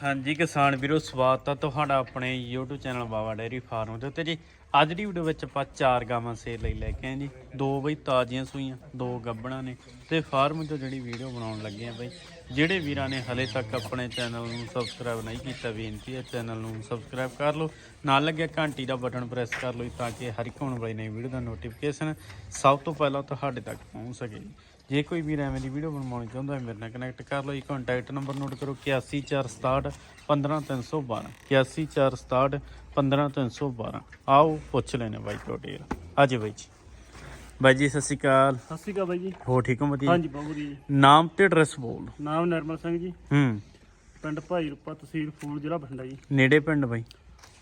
ਹਾਂਜੀ ਕਿਸਾਨ ਵੀਰੋ, ਸਵਾਗਤ ਆ ਤੁਹਾਡਾ ਆਪਣੇ YouTube channel Bawa dairy farm ਦੇ ਉੱਤੇ ਜੀ। ਅੱਜ ਦੀ ਵੀਡੀਓ ਵਿੱਚ ਆਪਾਂ ਚਾਰ ਗਾਵਾਂ ਸੇਲ ਲਈ ਲੈ ਕੇ ਆਏ ਜੀ। ਦੋ ਬਈ ਤਾਜ਼ੀਆਂ ਸੂਈਆਂ, ਦੋ ਗੱਬਣਾ ਨੇ ਤੇ ਫਾਰਮ ਤੋਂ ਜਿਹੜੀ ਵੀਡੀਓ ਬਣਾਉਣ ਲੱਗੇ ਆ ਬਈ, ਜਿਹੜੇ ਵੀਰਾਂ ਨੇ ਹਲੇ ਤੱਕ ਆਪਣੇ ਚੈਨਲ ਨੂੰ ਸਬਸਕ੍ਰਾਈਬ ਨਹੀਂ ਕੀਤਾ, ਬੇਨਤੀ ਹੈ ਚੈਨਲ ਨੂੰ ਸਬਸਕ੍ਰਾਈਬ ਕਰ ਲਓ। ਨਾਲ ਲੱਗਿਆ ਘੰਟੀ ਦਾ ਬਟਨ ਪ੍ਰੈਸ ਕਰ ਲਓ ਤਾਂ ਕਿ ਹਰ ਇੱਕ ਹੋਣ ਵਾਲੀ ਨਵੀਂ ਵੀਡੀਓ ਦਾ ਨੋਟੀਫਿਕੇਸ਼ਨ ਸਭ ਤੋਂ ਪਹਿਲਾਂ ਤੁਹਾਡੇ ਤੱਕ ਪਹੁੰਚ ਸਕੇ ਜੀ ਕੋਈ ਵੀਰ ਐਵੇਂ ਦੀ ਵੀਡੀਓ ਬਣਵਾਉਣੀ ਚਾਹੁੰਦਾ ਹੈ ਮੇਰੇ ਨਾਲ ਕਨੈਕਟ ਕਰ ਲਓ ਜੀ। ਕੰਟੈਕਟ ਨੰਬਰ ਨੋਟ ਕਰੋ 8147 15312 8147 15312 ਆਓ ਪੁੱਛ ਲੈਣੇ ਬਾਈ ਟੋਟੇਲ ਆਜੇ ਬਾਈ ਜੀ। ਬਾਈ ਜੀ ਸਤਿ ਸ਼੍ਰੀ ਅਕਾਲ। ਸਤਿ ਸ਼੍ਰੀ ਅਕਾਲ ਬਾਈ ਜੀ। ਹੋ ਠੀਕ ਹੋ? ਵਧੀਆ? ਹਾਂਜੀ ਬਹੁਤ ਵਧੀਆ ਜੀ। ਨਾਮ ਤੇ ਐਡਰੈਸ ਬੋਲ ਨਾਮ ਨਿਰਮਲ ਸਿੰਘ ਜੀ। ਹੂੰ। ਪਿੰਡ ਭਾਈ ਰੂਪਾ ਤਹਿਸੀਲ ਫੂਲ ਜ਼ਿਲ੍ਹਾ ਬਠਿੰਡਾ ਜੀ। ਨੇੜੇ ਪਿੰਡ ਬਾਈ?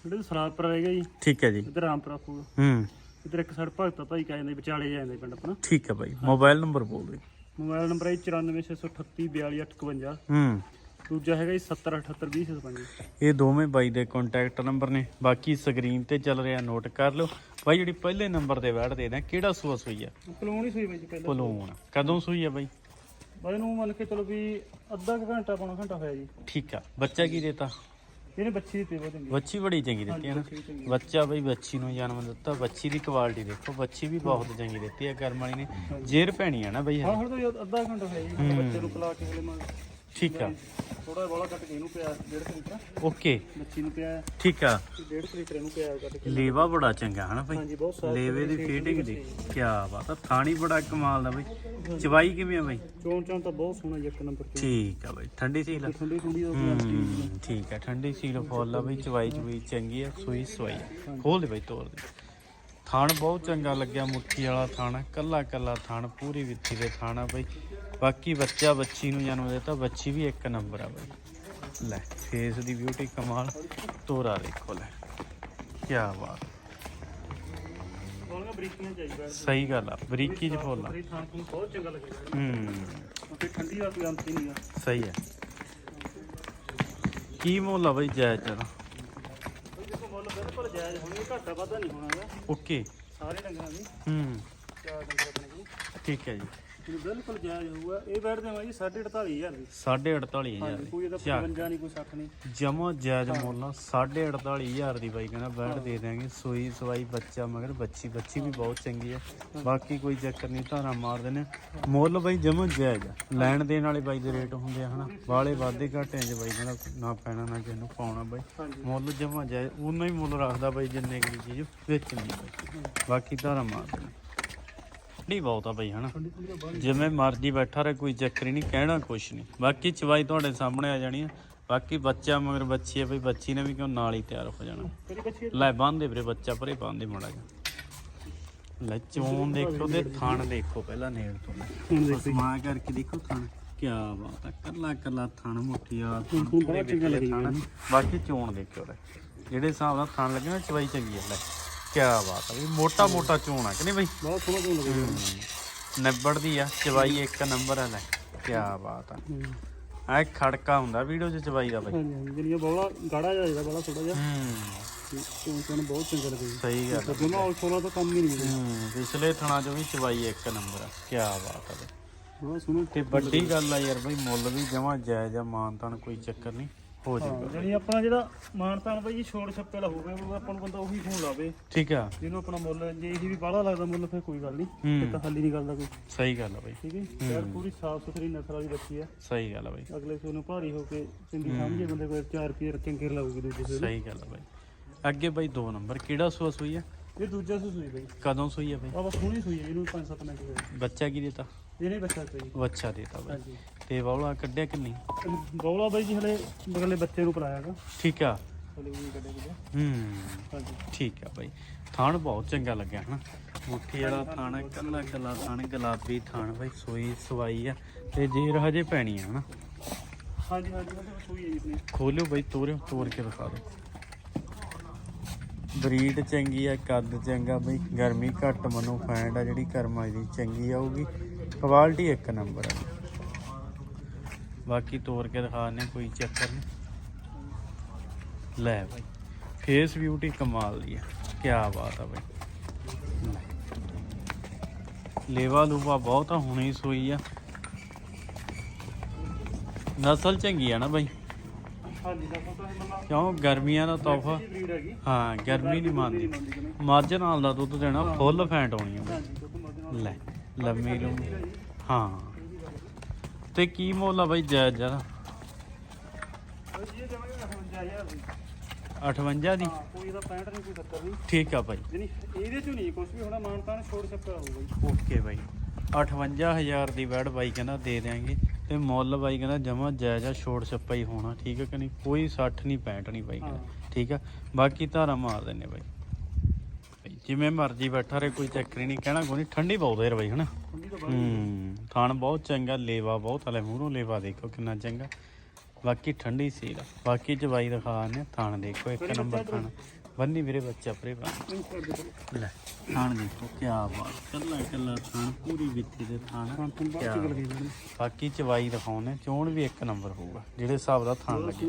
ਜਿਹੜੇ ਸਰਾਦਪੁਰ ਰਹੇਗਾ ਜੀ। ਠੀਕ ਹੈ ਜੀ। ਇੱਧਰ ਰਾਮਪੁਰਾ ਫੂਲ। ਹੂੰ। ਇੱਧਰ ਇੱਕ ਸਾਈਡ ਭਗਤਾ ਭਾਈ ਕਾ ਜਾਂਦਾ ਵਿਚਾਲੇ ਜਾਂਦਾ ਪਿੰਡ ਆਪਣਾ। ਠੀਕ ਹੈ ਬਾਈ ਮੋਬਾਈਲ ਨੰਬਰ ਬੋਲ ਦਿਓ। ਮੋਬਾਈਲ ਨੰਬਰ ਹੈ 9468342852 ਹੂੰ ਦੂਜਾ ਹੈਗਾ ਜੀ 70782055 ਇਹ ਦੋਵੇਂ ਬਾਈ ਦੇ ਕੰਟੈਕਟ ਨੰਬਰ ਨੇ। ਬਾਕੀ ਸਕਰੀਨ ਤੇ ਚੱਲ ਰਿਹਾ ਨੋਟ ਕਰ ਲਓ। ਬਾਈ ਜਿਹੜੀ ਪਹਿਲੇ ਨੰਬਰ ਤੇ ਵੈਟ ਦੇ ਦੇ ਕਿਹੜਾ ਸੂਆ ਸੂਈ ਆ? ਕਲੋਨੀ ਸੂਈ ਬਾਈ ਜੀ ਪਹਿਲਾਂ। ਪਲੂਣ। ਕਦੋਂ ਸੂਈ ਆ ਬਾਈ? ਬਾਈ ਨੂੰ ਮੰਨ ਕੇ ਚਲੋ ਵੀ ਅੱਧਾ ਘੰਟਾ ਪੌਣਾ ਘੰਟਾ ਹੋਇਆ ਜੀ। ਠੀਕ ਆ। ਬੱਚਾ ਕੀ ਦੇਤਾ? ਇਹਨੇ ਬੱਚੀ ਦਿੱਤੀ ਬਹੁਤ ਚੰਗੀ। ਬੱਚੀ ਬੜੀ ਚੰਗੀ ਦਿੱਤੀ ਹੈ ਨਾ। ਬੱਚੀ ਵੀ ਚੰਗੀ। ਬੱਚਾ ਬਈ ਬੱਚੀ ਨੂੰ ਜਨਮ ਦਿੱਤਾ ਬੱਚੀ ਦੀ ਕੁਆਲਿਟੀ ਦੇਖੋ ਬੱਚੀ ਵੀ ਬਹੁਤ ਚੰਗੀ ਦਿੱਤੀ ਹੈ ਕਰਮ ਵਾਲੀ ਨੇ। ਜੇਰ ਪੈਣੀ ਆ ਨਾ ਬਈ ਹਾਂ। ਹੁਣ ਤਾਂ ਅੱਧਾ ਘੰਟਾ ਹੋਇਆ ਜੀ ਬੱਚੇ ਨੂੰ ਪਿਲਾ ਕੇ ਹਲੇ ਮੈਂ ਠੀਕ ਆ। ਥੋੜਾ ਬੋਲਾ ਕੱਟ ਕੇ ਇਹਨੂੰ ਪਿਆ 1.5 ਲੀਟਰ। ਓਕੇ। ਬੱਚੀ ਨੂੰ ਪਿਆ। ਠੀਕ ਆ। 1.5 ਲੀਟਰ ਇਹਨੂੰ ਪਿਆ ਕੱਟ ਕੇ। ਲੇਵਾ ਬੜਾ ਚੰਗਾ ਹਨਾ ਬਈ ਹਾਂਜੀ ਬਹੁਤ ਸਾਫ਼ ਲੇਵੇ ਦੀ ਫੀਟਿੰਗ ਦੀ। ਕੀ ਬਾਤ ਆ ਥਾਣੀ ਬੜਾ ਕਮਾਲ ਦਾ ਬਈ। ਚਵਾਈ ਕਿਵੇਂ ਆ ਬਈ? ਚੋਣ ਚਾਂ ਤਾਂ ਬਹੁਤ ਸੋਹਣਾ ਜੀ ਇੱਕ ਨੰਬਰ ਠੀਕ ਆ ਬਈ ਠੰਡੀ ਸੀ ਲਾ ਠੰਡੀ ਠੰਡੀ ਦਾ ਹੂੰ ਠੀਕ ਹੈ ਠੰਡੀ ਸੀਲ ਫੁੱਲ ਆ ਬਈ ਚਵਾਈ ਚਵਾਈ ਚੰਗੀ ਆ ਸੂਈ ਸਵਾਈ ਆ। ਖੋਲ ਦੇ ਬਈ ਤੋੜ ਦੇ। ਥਾਣ ਬਹੁਤ ਚੰਗਾ ਲੱਗਿਆ ਮੁੱਠੀ ਵਾਲਾ ਥਾਣ ਕੱਲਾ ਕੱਲਾ ਥਾਣ ਪੂਰੀ ਵਿੱਥੀ ਦੇ ਥਾਣਾ ਬਈ। ਬਾਕੀ ਬੱਚਾ ਬੱਚੀ ਨੂੰ ਜਨਮ ਦਿੱਤਾ ਬੱਚੀ ਵੀ ਇੱਕ ਨੰਬਰ ਆ ਬਈ। ਲੈ ਫੇਸ ਦੀ ਬਿਊਟੀ ਕਮਾਲ ਤੋਰਾ ਦੇਖੋ ਲੈ। ਕੀ ਬਾਤ। ਸਹੀ ਗੱਲ ਆ ਬਰੀਕੀ ਚ ਫੁੱਲ ਆ। ਬਰੀ ਥਾਂ ਨੂੰ ਬਹੁਤ ਚੰਗਾ ਲੱਗੇਗਾ ਹੂੰ। ਤੇ ਠੰਡੀ ਦਾ ਕੋਈ ਅੰਤ ਹੀ ਨਹੀਂਗਾ ਸਹੀ ਹੈ ਕੀ ਮੁੱਲ ਆ ਬਈ ਜਾਇਜ਼ ਦਾ? ਦੇਖੋ ਮੁੱਲ ਬਿਲਕੁਲ ਜਾਇਜ਼ ਹੋਣੀ ਘਾਟਾ ਵਾਧਾ ਨਹੀਂ ਹੋਣਾਗਾ ਓਕੇ। ਸਾਰੇ ਡੰਗਰਾਂ ਦੀ। ਹੂੰ। ਚਾਰ ਡੰਗਰ ਆਪਣੇ ਕੋਲ ਠੀਕ ਹੈ ਜੀ। ਬਿਲਕੁਲ ਜਾਇਜ਼ ਹੋਊਗਾ। ਇਹ ਬੈਠ ਦੇਵਾਂ ਜੀ 48500 ਦੀ। 48500 ਹਾਂਜੀ ਕੋਈ ਇਹਦਾ 55 ਨਹੀਂ ਕੋਈ 60 ਨਹੀਂ ਜਮਾ ਜਾਇਜ਼ ਮੁੱਲ ਆ, 48500 ਦੀ ਬਾਈ ਕਹਿੰਦਾ ਬੈਠ ਦੇ ਦਿਆਂਗੇ। ਸੂਈ ਸਵਾਈ ਬੱਚਾ ਮਗਰ ਬੱਚੀ ਬੱਚੀ ਵੀ ਬਹੁਤ ਚੰਗੀ ਆ। ਬਾਕੀ ਕੋਈ ਚੱਕਰ ਨਹੀਂ ਧਾਰਾ ਮਾਰ ਆ। ਮੁੱਲ ਬਾਈ ਜਮਾ ਜਾਇਜ਼ ਆ। ਲੈਣ ਦੇਣ ਵਾਲੇ ਬਾਈ ਦੇ ਰੇਟ ਹੁੰਦੇ ਆ ਹਨਾ? ਵਾਲੇ ਵਾਧੇ ਘਾਟਿਆਂ 'ਚ ਬਾਈ ਕਹਿੰਦਾ ਨਾ ਪੈਣਾ ਨਾ ਕਿਸੇ ਨੂੰ ਪਾਉਣਾ ਬਾਈ। ਮੁੱਲ ਜਮਾ ਜਾਇਜ਼ ਉਹਨਾਂ ਹੀ ਮੁੱਲ ਰੱਖਦਾ ਬਾਈ ਜਿੰਨੇ ਕੁ ਚੀਜ਼ ਵੇਚਣੀ ਬਾਕੀ ਧਾਰਾ ਮਾਰ ਦਿੰਦੇ ਨਹੀਂ ਬਹੁਤ ਆ ਬਾਈ ਹਨਾ? ਠੰਡੀ ਠੰਡੀ ਜਿਵੇਂ ਮਰਜ਼ੀ ਬੈਠਾ ਰਹੇ ਕੋਈ ਚੱਕਰ ਹੀ ਨਹੀਂ ਕਹਿਣਾ ਕੁਛ ਨਹੀਂ। ਬਾਕੀ ਚਵਾਈ ਤੁਹਾਡੇ ਸਾਹਮਣੇ ਆ ਜਾਣੀ ਆ। ਬਾਕੀ ਬੱਚਾ ਮਗਰ ਬੱਚੀ ਹੈ ਬਈ ਬੱਚੀ ਨੇ ਵੀ ਕਿਉਂ ਨਾਲ ਹੀ ਤਿਆਰ ਹੋ ਜਾਣਾ? ਲੈ ਬੰਦੇ ਵੀਰੇ ਬੱਚਾ ਪਰੇ ਬੰਦੇ ਮੜਾ ਜਾ ਲੈ ਚੋਣ ਦੇਖੋ ਤੇ ਥਣ ਦੇਖੋ ਪਹਿਲਾਂ ਨੇੜ ਤੋਂ। ਦੇਖੋ ਸਮਾ ਕਰਕੇ ਦੇਖੋ ਥਣ। ਕੀ ਬਾਤ ਆ ਕੱਲਾ ਕੱਲਾ ਥਣ ਮੁੱਠੀ ਆ ਬਾਕੀ ਚੋਣ ਦੇਖਿਓ ਲੈ। ਜਿਹੜੇ ਹਿਸਾਬ ਨਾਲ ਥਣ ਲੱਗੇ ਨਾ ਚਵਾਈ ਚੰਗੀ ਆ ਲੈ। ਕੀ ਬਾਤ ਆ ਵੀ ਮੋਟਾ ਮੋਟਾ ਚੋਣ ਆ ਕਿ ਨਹੀਂ ਬਈ? ਬਹੁਤ ਸੋਹਣਾ ਤੋਂ ਲੱਗੇਗਾ ਨਿਬੜਦੀ ਆ ਚਵਾਈ ਇੱਕ ਨੰਬਰ ਆ ਲੈ। ਕੀ ਬਾਤ ਆ। ਹੂੰ। ਆ ਇੱਕ ਖੜਕਾ ਹੁੰਦਾ ਵੀਡੀਓ 'ਚ ਚਵਾਈ ਦਾ ਬਾਈ। ਹਾਂਜੀ ਬੋਲਾ ਗਾੜਾ ਜਿਹਾ ਜਿਹੜਾ ਬੋਲਾ ਥੋੜਾ ਜਿਹਾ। ਹੂੰ। ਚੋਣ ਚਾਂ ਬਹੁਤ ਚੰਗਾ ਲੱਗੇਗਾ ਸਹੀ ਗੱਲ ਆ। ਜਮਾ ਉਹ ਸੋਨਾ ਤਾਂ ਕੰਮ ਹੀ ਨਹੀਂ ਹੈ ਹੂੰ ਪਿਛਲੇ ਥਣਾ 'ਚੋਂ ਵੀ ਚਵਾਈ ਇੱਕ ਨੰਬਰ ਆ। ਕੀ ਬਾਤ ਆ ਬਈ। ਬਹੁਤ ਸੋਹਣਾ ਤੇ ਵੱਡੀ ਗੱਲ ਆ ਯਾਰ ਬਈ ਮੁੱਲ ਵੀ ਜਮਾ ਜਾਇਜ਼ ਆ ਮਾਨਤਾਨ ਕੋਈ ਚੱਕਰ ਨਹੀਂ। ਹੋ ਜਾਊਗਾ। ਜਿਹੜੀ ਆਪਣਾ ਜਿਹੜਾ ਮਾਨਤਾਨ ਬਾਈ ਜੀ ਛੋੜ ਛੱਪੇ ਲਾ ਹੋਵੇ ਉਹ ਆਪਾਂ ਨੂੰ ਬੰਦਾ ਉਹੀ ਫੋਨ ਲਾਵੇ। ਠੀਕ ਆ। ਜਿਹਨੂੰ ਆਪਣਾ ਮੁੱਲ ਜੇ ਇਹ ਵੀ ਬਾਹਲਾ ਲੱਗਦਾ ਮੁੱਲ ਫਿਰ ਕੋਈ ਗੱਲ ਨਹੀਂ। ਹੂੰ। ਇੱਕ ਹੱਲੀ ਨਹੀਂ ਕਰਦਾ ਕੋਈ। ਸਹੀ ਗੱਲ ਆ ਬਈ। ਠੀਕ ਹੈ ਜੀ? ਯਾਰ ਪੂਰੀ ਸਾਫ਼ ਸੁਥਰੀ ਨਸਲ ਵਾਲੀ ਬੱਚੀ ਆ। ਸਹੀ ਗੱਲ ਆ ਬਈ। ਅਗਲੇ ਭਾਰੀ ਹੋ ਕੇ ਸਿੰਦੀ ਸਮਝੇ ਬੰਦੇ ਕੋਲ 4 ਰੁਪਏ ਚੰਗੇ ਲਾਊਗੀ ਦੂਜੇ ਸੋ ਸਹੀ ਗੱਲ ਆ ਬਈ। ਅੱਗੇ ਬਈ ਦੋ ਨੰਬਰ ਕਿਹੜਾ ਸੂਆ ਸੂਈ ਆ? ਇਹ ਦੂਜਾ ਸੂ ਸੂਈ ਬਾਈ। ਕਦੋਂ ਸੂਈ ਆ ਬਈ? ਆ ਬਸ ਹੁਣੀ ਸੂਈ ਹੈ ਇਹਨੂੰ 5-7 ਮਿੰਟ ਹੋਏ ਬੱਚਾ ਕੀ ਦਿੱਤਾ? ਇਹਨੇ ਬੱਚਾ ਸਹੀ ਬੱਚਾ ਦਿੱਤਾ ਬਈ। ਹਾਂਜੀ। ਤੇ ਬੌਲਾ ਕੱਢਿਆ ਕਿੰਨੀ ਬੌਲਾ ਬਾਈ ਜੀ ਹਲੇ ਬਗਲੇ ਬੱਚੇ ਨੂੰ ਪਲਾਇਆਗਾ ਠੀਕ ਆ। ਹਲੇ ਵੀ ਨਹੀਂ ਕੱਢਿਆ ਕੁਝ ਹੂੰ। ਹਾਂਜੀ। ਠੀਕ ਆ ਬਾਈ। ਥਾਣ ਬਹੁਤ ਚੰਗਾ ਲੱਗਿਆ ਹਨਾ। ਮੁੱਠੀ ਵਾਲਾ ਥਾਣ ਕੱਲਾ ਕੱਲਾ ਥਾਣ ਗੁਲਾਬੀ ਥਾਣ ਬਾਈ ਸੋਈ ਸਵਾਈ ਆ। ਤੇ ਜੇਰ ਹਜੇ ਪੈਣੀ ਆ ਹਨਾ। ਹਾਂਜੀ ਹਾਂਜੀ ਸੂਈ ਹੈ ਜੀ ਖੋਲਿਓ ਬਾਈ ਤੋਰਿਓ ਤੋੜ ਕੇ ਦਿਖਾ ਦਿਓ। ਬਰੀਡ ਚੰਗੀ ਆ, ਕੱਦ ਚੰਗਾ, ਬਈ ਗਰਮੀ ਘੱਟ, ਮਨੋ ਫੈਂਡ ਆ, ਜਿਹੜੀ ਕਰਮਾਂ ਦੀ ਚੰਗੀ ਆਊਗੀ। ਕੁਆਲਿਟੀ ਇੱਕ ਨੰਬਰ ਆ। ਬਾਕੀ ਤੋਰ ਕੇ ਦਿਖਾਣੇ ਕੋਈ ਚੱਕਰ ਨਹੀਂ। ਲੈ ਬਾਈ ਫੇਸ ਬਿਊਟੀ ਕਮਾਲ ਦੀ ਆ। ਕੀ ਬਾਤ ਆ ਬਾਈ। ਲੇਵਾ ਲੂਵਾ ਬਹੁਤ ਆ, ਹੁਣੇ ਸੋਈ ਆ। ਨਸਲ ਚੰਗੀ ਆ ਨਾ ਬਾਈ। ਹਾਂਜੀ ਦਾ ਪਤਾ ਹੈ ਮਤਲਬ ਕਿਉਂ? ਗਰਮੀਆਂ ਦਾ ਤੋਹਫਾ। ਇਹ ਬਰੀਡ ਹੈਗੀ। ਹਾਂ ਗਰਮੀ ਨਹੀਂ ਮੰਨਦੀ। ਮੱਝ ਨਾਲ ਦਾ ਦੁੱਧ ਦੇਣਾ ਫੁੱਲ ਫੈਂਟ ਹੋਣੀ ਆ। ਬਈ। ਹਾਂਜੀ ਦੁੱਧ ਮੱਝ ਨਾਲ ਲੈ ਲੰਮੀ ਲੰਮੀ ਹਾਂ। ਤੇ ਕੀ ਮੁੱਲ ਆ ਬਈ ਜਾਇਜ਼ ਜਰਾ ਬਾਈ ਇਹ ਜਮਾਂ 58000 ਦੀ? 58 ਦੀ ਹਾਂ ਕੋਈ ਇਹਦਾ 65 ਨਹੀਂ ਕੋਈ 70 ਨਹੀਂ। ਠੀਕ ਆ ਬਾਈ। ਯਾਨੀ ਇਹਦੇ ਚੋਂ ਨਹੀਂ ਕੁਝ ਵੀ ਹੋਣਾ ਮਾਨਤਾਨ ਛੋੜ ਛੱਪਾ ਹੋਊਗਾ ਜੀ। ਓਕੇ ਬਾਈ। 58000 ਦੀ ਬੈਡ ਬਾਈ ਕਹਿੰਦਾ ਦੇ ਦਿਆਂਗੇ। ਤੇ ਮੁੱਲ ਬਾਈ ਕਹਿੰਦਾ ਜਮਾ ਜਾਇਜ਼ ਆ ਛੋੜ ਛੱਪਾ ਹੀ ਹੋਣਾ ਠੀਕ ਹੈ ਕਿ ਨਹੀਂ? ਕੋਈ 60 ਨਹੀਂ 65 ਨਹੀਂ ਬਾਈ ਕਹਿੰਦਾ ਠੀਕ ਆ? ਬਾਕੀ ਧਾਰਾ ਮਾਰ ਦਿੰਨੇ ਬਾਈ। ਜਿਵੇਂ ਮਰਜ਼ੀ ਬੈਠਾ ਰੇ ਕੋਈ ਚੱਕਰ ਨਹੀਂ ਕਹਿਣਾ ਕੋਈ ਨਹੀਂ ਠੰਡੀ ਬਹੁਤ ਦੇਰ ਬਾਈ ਹਨਾ? ਹੂੰ ਥਾਣ ਬਹੁਤ ਚੰਗਾ ਲੇਵਾ ਬਹੁਤ ਹਲੇ ਮੂਹਰੋਂ ਲੇਵਾ ਦੇਖੋ ਕਿੰਨਾ ਚੰਗਾ। ਬਾਕੀ ਠੰਡੀ ਸੀਲ ਬਾਕੀ ਚਵਾਈ ਦਿਖਾ ਨੇ ਥਾਣ ਦੇਖੋ ਇੱਕ ਨੰਬਰ ਥਾਣ। ਬੰਨੀ ਵੀਰੇ ਬੱਚਾ ਪਰੇ ਬਣ ਲੈ ਥਾਣ ਦੇਖੋ ਕੀ ਬਾਤ। ਕੱਲਾ ਕੱਲਾ ਥਾਣ ਪੂਰੀ ਵਿੱਥੀ ਦੇ ਥਾਣ ਕਿਆ ਬਾਕੀ ਚਵਾਈ ਦਿਖਾਉਣੇ ਚੋਣ ਵੀ ਇੱਕ ਨੰਬਰ ਹੋਊਗਾ ਜਿਹੜੇ ਹਿਸਾਬ ਦਾ ਥਾਣ ਲੱਗੇ।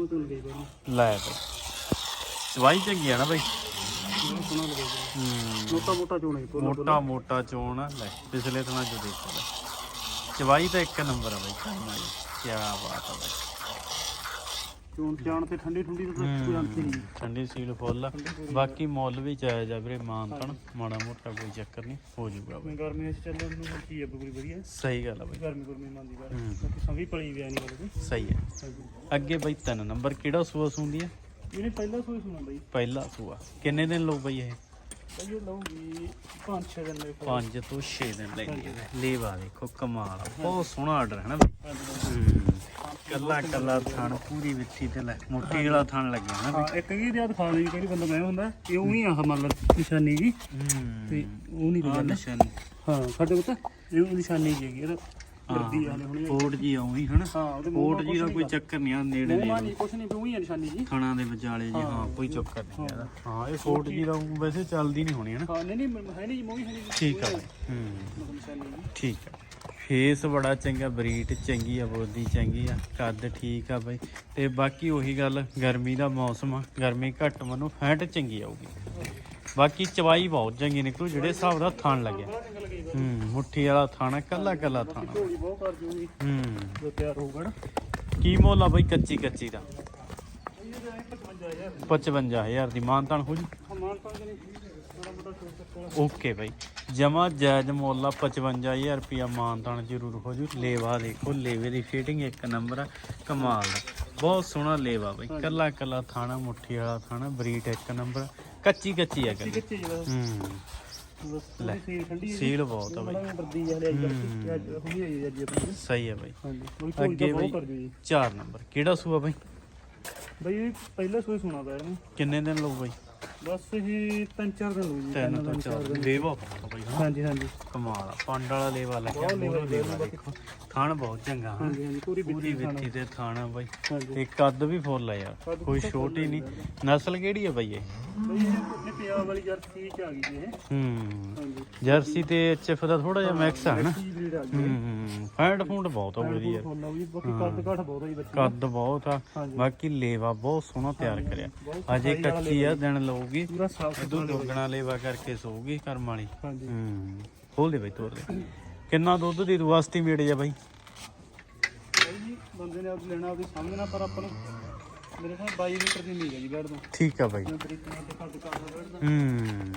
ਲੈ ਬਈ। ਚਵਾਈ ਚੰਗੀ ਆ ਨਾ ਬਈ। ਹੂੰ। ਮੋਟਾ ਮੋਟਾ ਚੋਣਾ ਹੀ ਮੋਟਾ ਮੋਟਾ ਚੋਣ ਆ। ਲੈ ਪਿਛਲੇ ਥਾਂ ਚ ਦੇਖੋ ਲੈ ਚਵਾਈ ਤਾਂ ਇੱਕ ਨੰਬਰ ਆ ਬਈ ਕੀ ਬਾਤ ਆ ਬਈ। ਚੋਣ ਚਾਣ ਤੇ ਠੰਡੀ ਠੰਡੀ ਤਾਂ ਕੋਈ ਅੰਤ ਹੀ ਨਹੀਂ। ਠੰਡੀ ਸੀਲ ਫੁੱਲ ਆ। ਬਾਕੀ ਮੁੱਲ ਵੀ ਜਾਇਜ਼ ਆ ਵੀਰੇ ਮਾਨਤਨ ਮਾੜਾ ਮੋਟਾ ਕੋਈ ਚੱਕਰ ਨਹੀਂ ਹੋ ਜਾਊਗਾ ਬਈ। ਮੈਂ ਗਰਮੀਆਂ 'ਚ ਚੱਲਣ ਨੂੰ ਕੀ ਹੈ ਬੜੀ ਵਧੀਆ? ਸਹੀ ਗੱਲ ਆ ਬਈ। ਗਰਮੀ ਗਰਮੀ ਮੰਦੀ ਬਾਰ ਹੂੰ। ਕਿਉਂਕਿ ਸੰਭੀ ਪਲੀ ਵੀ ਨਹੀਂ ਵਾਲੇ ਸਹੀ ਹੈ ਅੱਗੇ ਬਈ ਤਿੰਨ ਨੰਬਰ ਕਿਹੜਾ ਸੂਆ ਸੁੰਦੀ ਆ? ਇਹਨੇ ਪਹਿਲਾਂ ਸੋਈ ਸੁਣਾ ਬਈ। ਪਹਿਲਾ ਸੂਆ। ਕਿੰਨੇ ਦਿਨ ਲਓ ਬਈ ਇਹ? ਬਈ ਇਹ ਲਊਗੀ 5-6 ਦਿਨ ਦੇ ਕੋਲ। 5 ਤੋਂ 6 ਦਿਨ ਲੈਂਦੀ ਹੈ ਲੇਵਾ ਦੇਖੋ ਕਮਾਲ ਆ। ਬਹੁਤ ਸੋਹਣਾ ਆਰਡਰ ਹੈ ਨਾ ਬਈ। ਕੱਲਾ ਕੱਲਾ ਥਣ ਪੂਰੀ ਵਿੱਥੀ ਤੇ ਲੈ ਮੋਟੀ ਵਾਲਾ ਥਣ ਲੱਗਿਆ ਨਾ ਹਾਂ ਇੱਕ ਵੀ ਯਾਦ ਖਾ ਲਈ ਕਿਹੜੀ ਬੰਦਾ ਮੈਂ ਹੁੰਦਾ ਇਹ ਉਹੀ ਆ ਮਤਲਬ ਨਿਸ਼ਾਨੀ ਜੀ। ਤੇ ਉਹ ਨਹੀਂ ਗੱਲ ਨਿਸ਼ਾਨੀ। ਹਾਂ ਸਾਡੇ ਕੋਲ ਤਾਂ ਇਹ ਉਹ ਨਿਸ਼ਾਨੀ ਜੀ ਹੈਗੀ ਇਹਦਾ ਵਰਦੀ ਹਲੇ ਹੁਣੀ ਕੋਟ ਜੀ ਆਉਂ ਹਨਾ। ਕੋਟ ਜੀ ਦਾ ਕੋਈ ਚੱਕਰ ਨਹੀਂ ਆ ਨੇੜੇ ਨੇ ਨਹੀਂ ਕੁਛ ਨਹੀਂ ਉਹੀ ਆ ਨਿਸ਼ਾਨੀ ਜੀ। ਥਣਾ ਦੇ ਵਿਚਾਲੇ ਜੀ ਹਾਂ ਕੋਈ ਚੱਕਰ ਨਹੀਂ ਇਹਦਾ ਹਾਂ। ਇਹ ਕੋਟ ਜੀ। ਦਾ ਊਂ ਵੈਸੇ ਚੱਲਦੀ ਨਹੀਂ ਹੋਣੀ ਹਨਾ। ਹਾਂ ਨਹੀਂ ਨਹੀਂ ਹੈ ਨਹੀਂ ਮੂੰਹ ਹੈ ਨਹੀਂ ਠੀਕ ਆ। ਹੂੰ ਠੀਕ ਆ। ਫੇਸ ਬੜਾ ਚੰਗਾ ਬਰੀਟ ਚੰਗੀ ਆ ਬੋਦੀ ਚੰਗੀ ਆ ਕੱਦ ਠੀਕ ਆ ਬਈ। ਤੇ ਬਾਕੀ ਉਹੀ ਗੱਲ ਗਰਮੀ ਦਾ ਮੌਸਮ ਆ ਗਰਮੀ ਘੱਟ ਮਨੂੰ ਫੈਟ ਚੰਗੀ ਆਊਗੀ। ਬਾਕੀ ਚਵਾਈ ਬਹੁਤ ਚੰਗੀ ਨਿਕਲੂ ਜਿਹੜੇ ਹਿਸਾਬ ਦਾ ਥਣ ਲੱਗਿਆ। ਹੂੰ ਮੁੱਠੀ ਵਾਲਾ ਥਾਣਾ ਕੱਲਾ ਕੱਲਾ ਥਾਣਾ ਢੋਲੀ ਬਹੁਤ ਕਰ ਜੂਗੀ। ਹੂੰ। ਜੋ ਤਿਆਰ ਹੋਊਗਾ ਨਾ। ਕੀ ਮੁੱਲ ਆ ਬਈ ਕੱਚੀ ਕੱਚੀ ਦਾ? ਇਹ ਤਾਂ 55000 55000 ਦੀ ਮਾਨਤਾਨ ਹੋ ਜੀ। Okay bye. ਜਮਾ ਜਾਇਜ਼ ਮੁੱਲ ਆ 55000 ਰੁਪਿਆ ਮਾਨਤਾਨ ਜ਼ਰੂਰ ਹੋ ਜੂ। ਲੇਵਾ ਦੇਖੋ ਲੇਵੇ ਦੀ ਫਿਟਿੰਗ ਇੱਕ ਨੰਬਰ ਆ ਕਮਾਲ ਦਾ ਬਹੁਤ ਸੋਹਣਾ ਲੇਵਾ ਬਾਈ। ਕੱਲਾ ਕੱਲਾ ਥਾਣਾ ਮੁੱਠੀ ਵਾਲਾ ਥਾਣਾ ਬਰੀਟ ਇੱਕ ਨੰਬਰ ਕੱਚੀ ਕੱਚੀ ਆ ਹੂੰ। ਠੰਡੀ ਸੀਲ ਬਹੁਤ ਆ ਆਪਣੀ। ਸਹੀ ਆ ਢੋਲੀ ਅੱਗੇ ਜੂਗੀ 4 ਨੰਬਰ ਕਿਹੜਾ ਸੂਆ ਬਈ? ਇਹ ਪਹਿਲਾ ਸੋਈ ਸੁਣਾ ਪਿਆ ਕਿੰਨੇ ਦਿਨ ਲਊ ਬਾਈ? ਬਸ ਇਹ ਤਿੰਨ ਚਾਰ ਦਿਨ ਹੋ ਜੀ ਤਿੰਨ ਤੋਂ ਚਾਰ ਲੇਵਾ ਆ ਬਾਈ ਹਾਂ ਹਾਂਜੀ ਹਾਂਜੀ। ਕਮਾਲ ਆ ਪੰਡ ਵਾਲਾ ਲੇਵਾ ਲੱਗਿਆ ਮੂਹਰੋਂ ਲੇਵਾ ਦੇਖੋ। ਥਾਣ ਬਹੁਤ ਚੰਗਾ ਹਾਂ। ਹਾਂਜੀ ਹਾਂਜੀ ਪੂਰੀ ਪੂਰੀ ਤੇ ਥਾਣਾ ਬਾਈ। ਹਾਂਜੀ। ਤੇ ਕੱਦ ਵੀ ਫੁੱਲ ਆ ਯਾਰ ਕੱਦ ਕੋਈ ਛੋਟੀ ਨਹੀਂ। ਨਸਲ ਕਿਹੜੀ ਹੈ ਬਾਈ ਇਹ? ਬਈ ਇਹ ਆਪਣੇ ਪੰਜਾਬ ਵਾਲੀ ਜਰਸੀ ਚ ਆ ਗਈ ਜੀ ਇਹ। ਹੂੰ ਹਾਂਜੀ। ਜਰਸੀ ਤੇ ਐਚਐਫ ਦਾ ਥੋੜਾ ਜਿਹਾ ਮਿਕਸ ਕੀ ਬਰੀਡ ਆ ਗਈ। ਹੂੰ ਫੈਂਡ ਫੂਡ ਬਹੁਤ ਹੋ ਗਈ ਯਾਰ। ਫੋਨ ਵੀ ਬਾਕੀ ਕੱਦ ਘੱਟ ਬਹੁਤ ਆ ਜੀ ਬੱਚੇ ਕੱਦ ਬਹੁਤ ਆ ਹਾਂਜੀ। ਬਾਕੀ ਲੇਵਾ ਬਹੁਤ ਸੋਹਣਾ ਤਿਆਰ ਕਰਿਆ। ਬਹੁਤ ਅਜੇ ਕੱਚੀ ਆ ਦਿਨ ਲਊਗੀ। ਪੂਰਾ ਸਾਫ਼ ਇਦੋਂ ਦੁੱਗਣਾ ਲੇਵਾ ਕਰਕੇ ਸੋਊਗੀ ਕਰਮ ਵਾਲੀ। ਹਾਂਜੀ। ਹੂੰ ਖੋਲ ਦੇ ਬਾਈ ਤੋਰ ਦੇ। ਕਿੰਨਾ ਦੁੱਧ ਦੀ ਤੂੰ ਐਸਟੀਮੇਟ ਜਾ ਬਾਈ? ਜੀ ਬੰਦੇ ਨੇ ਆਪ ਲੈਣਾ ਉਹਦੇ ਨਾ ਪਰ ਆਪਾਂ ਨੂੰ ਮੇਰੇ ਖਿਆਲ 22 ਲੀਟਰ ਦੀ ਮਿਲ ਗਈ ਬੈਡ ਤੋਂ। ਠੀਕ ਆ ਬਾਈ। ਹੂੰ।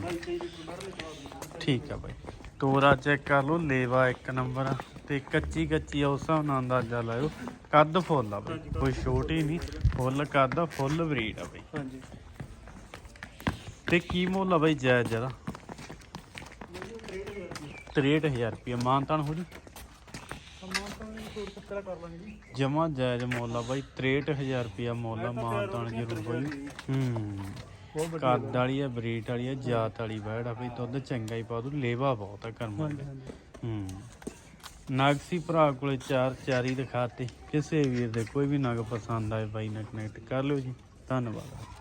22 23 ਲੀਟਰ ਬੈਡ ਦੇ ਜਵਾਬ ਠੀਕ ਆ ਬਾਈ। ਤੋਰਾ ਚੈੱਕ ਕਰ ਲਓ ਲੇਵਾ ਇੱਕ ਨੰਬਰ ਆ ਤੇ ਕੱਚੀ ਕੱਚੀ ਆ ਉਸ ਹਿਸਾਬ ਨਾਲ ਅੰਦਾਜ਼ਾ ਲਾਇਓ। ਕੱਦ ਫੁੱਲ ਆ ਬਾਈ ਕੋਈ ਛੋਟੀ ਨਹੀਂ। ਫੁੱਲ ਕੱਦ ਆ ਫੁੱਲ ਬਰੀਡ ਆ ਬਾਈ। ਹਾਂਜੀ। ਤੇ ਕੀ ਮੁੱਲ ਆ ਬਾਈ ਜਾਇਜ਼ ਜਰਾ 63000 ਰੁਪਏ ਮਾਨਤਾਨ ਹੋ ਜੀ? ਜਮਾ ਜਾਇਜ਼ ਮੁੱਲ ਬਾਈ 63000 ਰੁਪਏ ਮੁੱਲ ਮਾਨਤਾਨ ਜ਼ਰੂਰ ਜੀ ਹੂੰ। ਕੱਦ ਵਾਲੀ ਆ ਬਰੀਡ ਵਾਲੀ ਆ ਜਾਤ ਵਾਲੀ ਬੈੜ ਆ ਬਈ ਦੁੱਧ ਚੰਗਾ ਹੀ ਪਾ ਦੂ ਲੇਵਾ ਬਹੁਤ ਆ ਕਰਮ ਹਾਂਜੀ ਹੂੰ। ਨਾਗਸੀ ਭਰਾ ਕੋਲੇ ਚਾਰ ਚਾਰੀ ਦਿਖਾਤੇ। ਕਿਸੇ ਵੀਰ ਦੇ ਕੋਈ ਵੀ ਨਗ ਪਸੰਦ ਆਏ ਬਾਈ ਨਾਲ ਕਨੈਕਟ ਕਰ ਲਿਓ ਜੀ। ਧੰਨਵਾਦ।